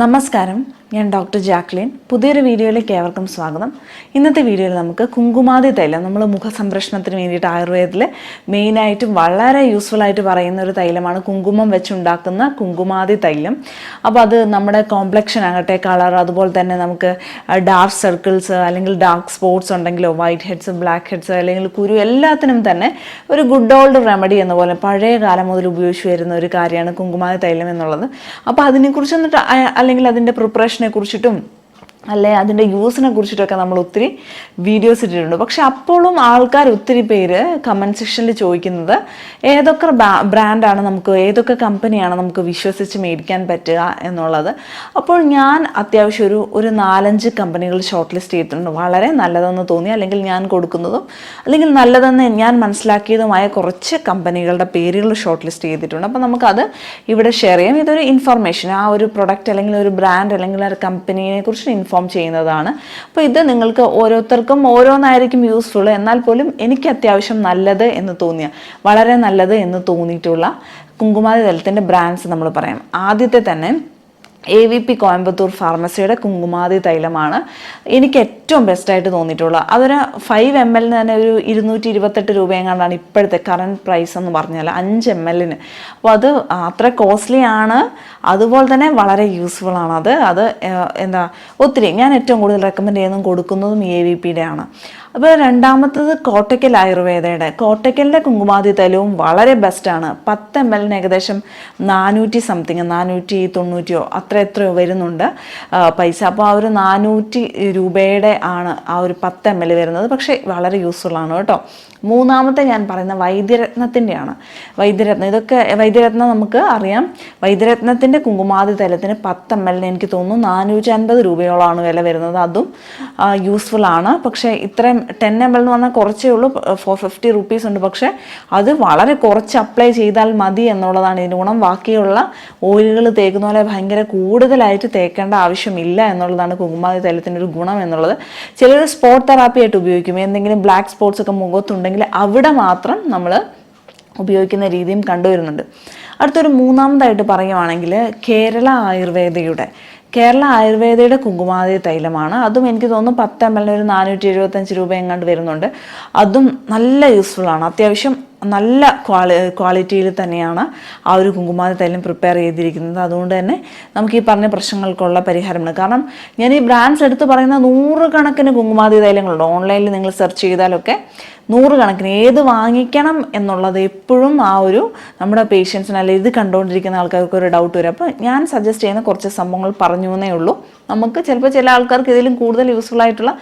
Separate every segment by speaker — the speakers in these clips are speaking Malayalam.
Speaker 1: നമസ്കാരം. ഞാൻ ഡോക്ടർ ജാക്ലിൻ. പുതിയൊരു വീഡിയോയിലേക്ക് ഏവർക്കും സ്വാഗതം. ഇന്നത്തെ വീഡിയോയിൽ നമുക്ക് കുങ്കുമാതി തൈലം നമ്മൾ മുഖസംരക്ഷണത്തിന് വേണ്ടിയിട്ട് ആയുർവേദത്തിൽ മെയിനായിട്ട് വളരെ യൂസ്ഫുൾ ആയിട്ട് പറയുന്ന ഒരു തൈലമാണ് കുങ്കുമം വെച്ചുണ്ടാക്കുന്ന കുങ്കുമാതി തൈലം. അപ്പോൾ അത് നമ്മുടെ കോംപ്ലക്ഷൻ ആകട്ടെ കളർ അതുപോലെ തന്നെ നമുക്ക് ഡാർക്ക് സർക്കിൾസ് അല്ലെങ്കിൽ ഡാർക്ക് സ്പോട്ട്സ് ഉണ്ടെങ്കിലോ വൈറ്റ് ഹെഡ്സ് ബ്ലാക്ക് ഹെഡ്സ് അല്ലെങ്കിൽ കുരു എല്ലാത്തിനും തന്നെ ഒരു ഗുഡ് ഓൾഡ് റെമഡി എന്ന പോലെ പഴയ കാലം മുതൽ ഉപയോഗിച്ച് വരുന്ന ഒരു കാര്യമാണ് കുങ്കുമാതി തൈലം എന്നുള്ളത്. അപ്പോൾ അതിനെക്കുറിച്ച് എന്നിട്ട് അല്ലെങ്കിൽ അതിന്റെ പ്രിപ്പറേഷനെ കുറിച്ചിട്ടും അല്ലെ? അതിന്റെ യൂസിനെ കുറിച്ചിട്ടൊക്കെ നമ്മൾ ഒത്തിരി വീഡിയോസ് ഇട്ടിട്ടുണ്ട്. പക്ഷെ അപ്പോഴും ആൾക്കാർ ഒത്തിരി പേര് കമന്റ് സെക്ഷനിൽ ചോദിക്കുന്നത് ഏതൊക്കെ ബ്രാൻഡാണ് നമുക്ക് ഏതൊക്കെ കമ്പനിയാണ് നമുക്ക് വിശ്വസിച്ച് മേടിക്കാൻ പറ്റുക എന്നുള്ളത്. അപ്പോൾ ഞാൻ അത്യാവശ്യം ഒരു ഒരു നാലഞ്ച് കമ്പനികൾ ഷോർട്ട് ലിസ്റ്റ് ചെയ്തിട്ടുണ്ട്. വളരെ നല്ലതെന്ന് തോന്നി. അല്ലെങ്കിൽ ഞാൻ കൊടുക്കുന്നതും അല്ലെങ്കിൽ നല്ലതെന്ന് ഞാൻ മനസ്സിലാക്കിയതുമായ കുറച്ച് കമ്പനികളുടെ പേരുകൾ ഷോർട്ട് ലിസ്റ്റ് ചെയ്തിട്ടുണ്ട്. അപ്പോൾ നമുക്കത് ഇവിടെ ഷെയർ ചെയ്യാം. ഇതൊരു ഇൻഫർമേഷൻ ആ ഒരു പ്രൊഡക്റ്റ് അല്ലെങ്കിൽ ഒരു ബ്രാൻഡ് അല്ലെങ്കിൽ ഒരു കമ്പനിയെ കുറിച്ച് ഇൻഫോം ചെയ്യുന്നതാണ്. അപ്പോൾ ഇത് നിങ്ങൾക്ക് ഓരോരുത്തർക്കും ഓരോന്നായിരിക്കും യൂസ്ഫുൾ എന്നാൽ പോലും എനിക്ക് അത്യാവശ്യം നല്ലത് എന്ന് തോന്നിയ വളരെ നല്ലത് എന്ന് തോന്നിയിട്ടുള്ള കുങ്കുമാതി തലത്തിന്റെ ബ്രാൻഡ്സ് നമ്മൾ പറയാം. ആദ്യത്തെ തന്നെ എ വി പി കോയമ്പത്തൂർ ഫാർമസിയുടെ കുങ്കുമാതി തൈലമാണ് എനിക്ക് ഏറ്റവും ബെസ്റ്റായിട്ട് തോന്നിയിട്ടുള്ളത്. അതൊരു ഫൈവ് എം എല്ലിന് തന്നെ ഒരു ഇരുന്നൂറ്റി ഇരുപത്തെട്ട് രൂപയെങ്ങാണ്ടാണ് ഇപ്പോഴത്തെ കറണ്ട് പ്രൈസ് എന്ന് പറഞ്ഞാൽ അഞ്ച് എം എല്ലിന് അപ്പോൾ അത് അത്ര കോസ്റ്റ്ലി ആണ്. അതുപോലെ തന്നെ വളരെ യൂസ്ഫുൾ ആണ് അത്. അത് എന്താ ഒത്തിരി ഞാൻ ഏറ്റവും കൂടുതൽ റെക്കമെൻഡ് ചെയ്യുന്നതും കൊടുക്കുന്നതും എ വി പിയുടെ ആണ്. അപ്പോൾ രണ്ടാമത്തത് കോട്ടയ്ക്കൽ ആയുർവേദയുടെ. കോട്ടയ്ക്കലിന്റെ കുങ്കുമാതി തൈലവും വളരെ ബെസ്റ്റാണ് പത്ത് എം എല്ലിന് ഏകദേശം നാനൂറ്റി സംതിങ് നാനൂറ്റി തൊണ്ണൂറ്റിയോ അത്ര എത്രയോ വരുന്നുണ്ട്. പൈസ. അപ്പോൾ ആ ഒരു നാനൂറ്റി രൂപയുടെ ആണ് ആ ഒരു പത്ത് എം എൽ വരുന്നത്. പക്ഷേ വളരെ യൂസ്ഫുൾ ആണ് കേട്ടോ. മൂന്നാമത്തെ ഞാൻ പറയുന്ന വൈദ്യരത്നത്തിന്റെയാണ്. വൈദ്യരത്നം. ഇതൊക്കെ വൈദ്യരത്നം നമുക്ക് അറിയാം. വൈദ്യരത്നത്തിന്റെ കുങ്കുമാതി തലത്തിന് പത്ത് എം എല്ലിന് എനിക്ക് തോന്നുന്നു. നാനൂറ്റി അൻപത് രൂപയോളമാണ് വില വരുന്നത്. അതും യൂസ്ഫുൾ ആണ്. പക്ഷേ ഇത്രയും ടെൻ എം എൽ എന്ന് പറഞ്ഞാൽ കുറച്ചേ ഉള്ളൂ. ഫോർ ഫിഫ്റ്റി റുപ്പീസ് ഉണ്ട്. പക്ഷേ അത് വളരെ കുറച്ച് അപ്ലൈ ചെയ്താൽ മതി എന്നുള്ളതാണ് ഇതിന് ഗുണം. ബാക്കിയുള്ള ഓയിലുകൾ തേക്കുന്ന പോലെ ഭയങ്കര കൂടുതലായിട്ട് തേക്കേണ്ട ആവശ്യമില്ല എന്നുള്ളതാണ് കുങ്കുമാതി തൈലത്തിന്റെ ഒരു ഗുണം എന്നുള്ളത്. ചിലർ സ്പോട്ട് തെറാപ്പി ആയിട്ട് ഉപയോഗിക്കും. എന്തെങ്കിലും ബ്ലാക്ക് സ്പോട്ട്സ് ഒക്കെ മുഖത്തുണ്ടെങ്കിൽ അവിടെ മാത്രം നമ്മൾ ഉപയോഗിക്കുന്ന രീതിയും കണ്ടുവരുന്നുണ്ട്. അടുത്തൊരു മൂന്നാമതായിട്ട് പറയുവാണെങ്കിൽ കേരള ആയുർവേദയുടെ കേരള ആയുർവേദയുടെ കുങ്കുമാതി തൈലമാണ്. അതും എനിക്ക് തോന്നുന്നു പത്ത് എം എല്ലിന് ഒരു നാനൂറ്റി എഴുപത്തഞ്ച് രൂപ എങ്ങാണ്ട് വരുന്നുണ്ട്. അതും നല്ല യൂസ്ഫുൾ ആണ്. അത്യാവശ്യം നല്ല ക്വാളി ക്വാളിറ്റിയിൽ തന്നെയാണ് ആ ഒരു കുങ്കുമാതി തൈലം പ്രിപ്പയർ ചെയ്തിരിക്കുന്നത്. അതുകൊണ്ട് തന്നെ നമുക്ക് ഈ പറഞ്ഞ പ്രശ്നങ്ങൾക്കുള്ള പരിഹാരമാണ്. കാരണം ഞാൻ ഈ ബ്രാൻഡ്സ് എടുത്ത് പറയുന്ന നൂറുകണക്കിന് കുങ്കുമാതി തൈലങ്ങളുണ്ട് ഓൺലൈനിൽ നിങ്ങൾ സെർച്ച് ചെയ്താലൊക്കെ നൂറുകണക്കിന് ഏത് വാങ്ങിക്കണം എന്നുള്ളത് എപ്പോഴും ആ ഒരു നമ്മുടെ പേഷ്യൻസിന് അല്ലെങ്കിൽ ഇത് കണ്ടുകൊണ്ടിരിക്കുന്ന ആൾക്കാർക്ക് ഒരു ഡൗട്ട് വരും. അപ്പോൾ ഞാൻ സജസ്റ്റ് ചെയ്യുന്ന കുറച്ച് സംഭവങ്ങൾ പറഞ്ഞു എന്നേ ഉള്ളൂ. നമുക്ക് ചിലപ്പോൾ ചില ആൾക്കാർക്ക് ഇതിലും കൂടുതൽ യൂസ്ഫുൾ ആയിട്ടുള്ള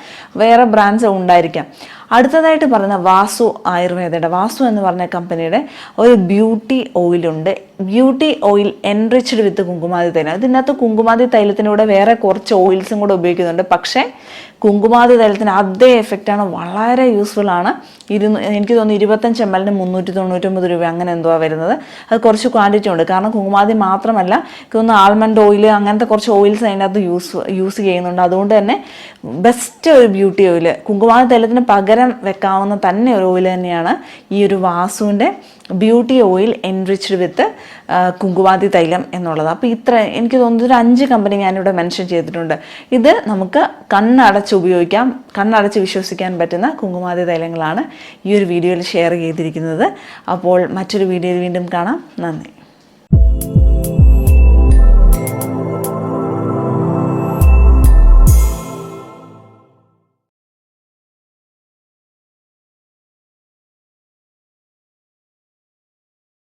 Speaker 1: വേറെ ബ്രാൻഡ്സ് ഉണ്ടായിരിക്കാം. അടുത്തതായിട്ട് പറയുന്ന വാസു ആയുർവേദയുടെ വാസു എന്ന് പറഞ്ഞ കമ്പനിയുടെ ഒരു beauty ഓയിലുണ്ട്. Beauty oil enriched with Kumkumadi thailam. അതിനകത്ത് കുങ്കുമാതി തൈലത്തിനൂടെ വേറെ കുറച്ച് ഓയിൽസും കൂടെ ഉപയോഗിക്കുന്നുണ്ട്. പക്ഷേ കുങ്കുമാതി തൈലത്തിന് അതേ എഫക്റ്റാണ് വളരെ യൂസ്ഫുൾ ആണ്. ഇരുന്ന് എനിക്ക് തോന്നുന്നു ഇരുപത്തഞ്ച് എം എല്ലിന് മുന്നൂറ്റി തൊണ്ണൂറ്റൊമ്പത് രൂപ അങ്ങനെ എന്തുവാ വരുന്നത്. അത് കുറച്ച് ക്വാണ്ടിറ്റി ഉണ്ട്. കാരണം കുങ്കുമാതി മാത്രമല്ല തോന്നുന്നു ആൽമണ്ട് ഓയിൽ അങ്ങനത്തെ കുറച്ച് ഓയിൽസ് അതിനകത്ത് യൂസ് യൂസ് ചെയ്യുന്നുണ്ട്. അതുകൊണ്ട് തന്നെ ബെസ്റ്റ് ഒരു ബ്യൂട്ടി ഓയിൽ കുങ്കുമാതി തൈലത്തിന് പകരം വെക്കാവുന്ന തന്നെ ഒരു ഓയിൽ തന്നെയാണ്. ഈ ഒരു വാസുവിന്റെ beauty oil enriched with Kumkumadi thailam എന്നുള്ളത്. അപ്പോൾ ഇത്ര എനിക്ക് തോന്നുന്നത് ഒരു അഞ്ച് കമ്പനി ഞാനിവിടെ മെൻഷൻ ചെയ്തിട്ടുണ്ട്. ഇത് നമുക്ക് കണ്ണടച്ച് ഉപയോഗിക്കാം. കണ്ണടച്ച് വിശ്വസിക്കാൻ പറ്റുന്ന കുങ്കുമാതി തൈലങ്ങളാണ് ഈ ഒരു വീഡിയോയിൽ ഷെയർ ചെയ്തിരിക്കുന്നത്. അപ്പോൾ മറ്റൊരു വീഡിയോയിൽ വീണ്ടും കാണാം. നന്ദി.